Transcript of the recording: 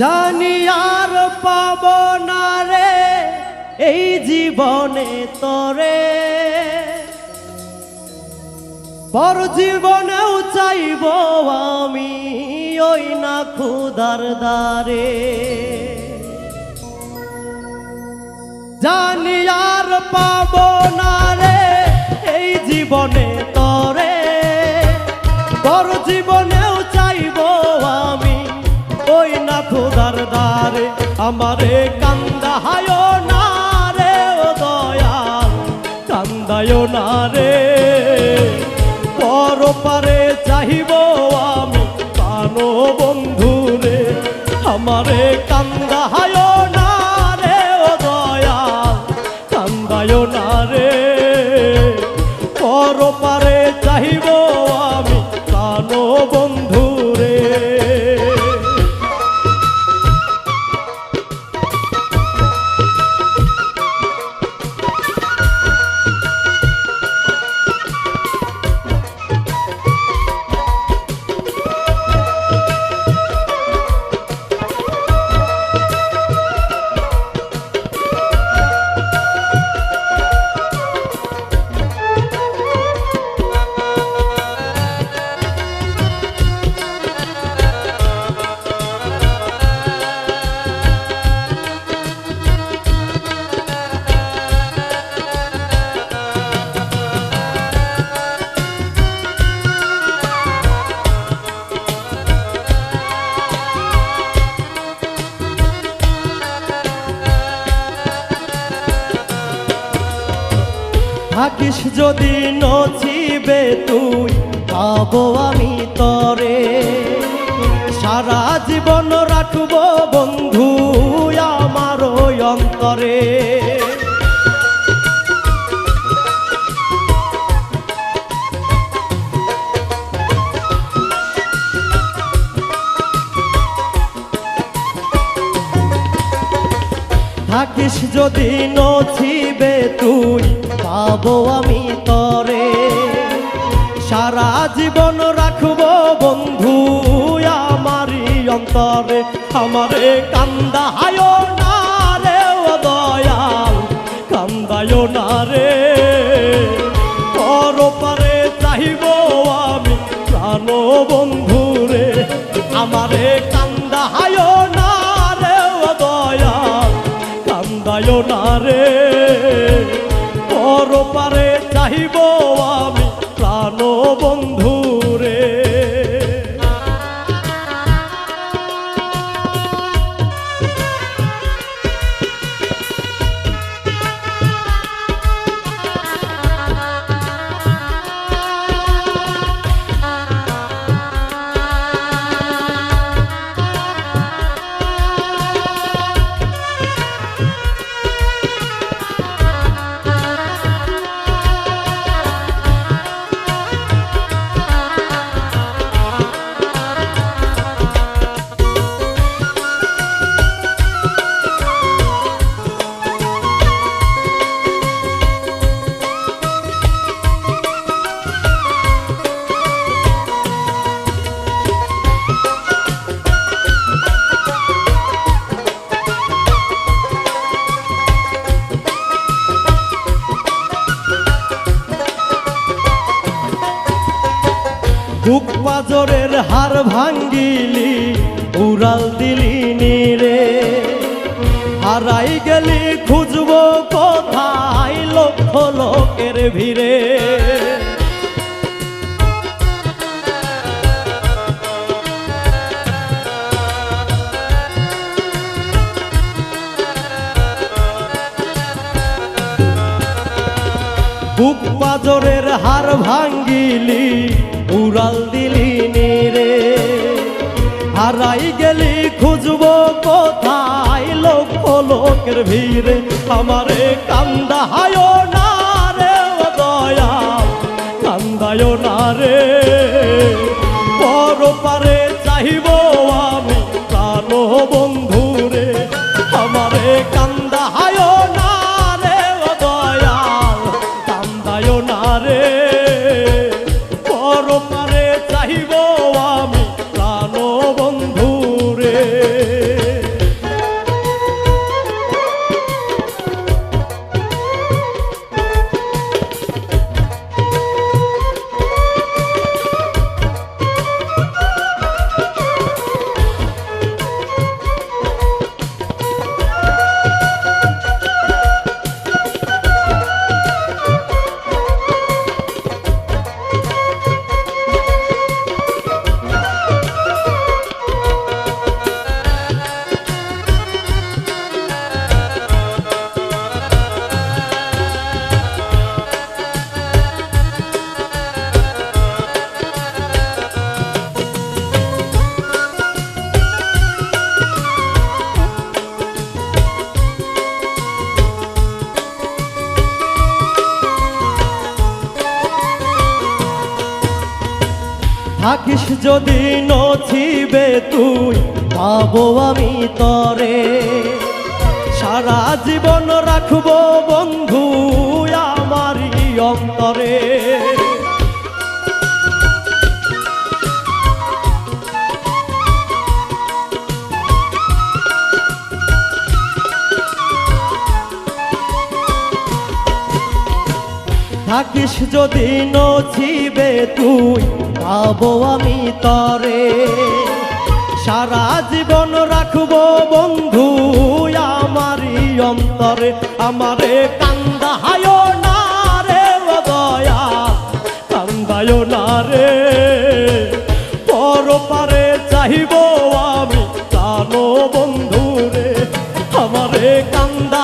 জানি আর পাব না রে, এই জীবনে তরে। পর জীবনেও চাইব আমি ওই না খুদার দ্বারে। জানি আর পাব না রে, এই জীবনে তরে। পর জীবনেও চাইব খুদার দ্বারে আমারে কান্দাহায় না রে, ও দয়াল, কান্দায় না রে। পর পারে চাহিব আমি কানো বন্ধু রে আমারে কান্দাহায় থাকিস যদি নচিবে তুই পাবো আমি তরে। সারা জীবন রাখব বন্ধু আমার অন্তরে। যদি নছিবে তুই, পাবো আমি তরে। সারা জীবন রাখব বন্ধু, আমারই অন্তরে। আমারে কান্দা হায় কান্দায় না রে। পর পারে চাহিব পাজরের হার ভাঙ্গিলি, উড়াল দিলি রে। হারাই গেলি, খুঁজবো কোথায় লক্ষ লোকের ভিড়ে। বুক পাজরের হার ভাঙ্গিলি উড়াল দিলি রে। হারাই গেলি খুঁজবো কোথায়? লোক লোকের ভিড়ে আমারে কান্দা হায় না রে দয়া কান্দায় না রে। পর পারে চাহিব থাকিস যদি নছিবে তুই, পাবো আমি তরে। সারা জীবন রাখব বন্ধু আমারই অন্তরে। থাকিস যদি নছিবে তুই পাবো আমি তরে। সারা জীবন রাখব বন্ধু আমারই অন্তরে। আমারে কান্দাহায় না রে দয়া কান্দায় না রে। পর পারে চাহিব আমি, জানো বন্ধু রে, আমারে কান্দাহায়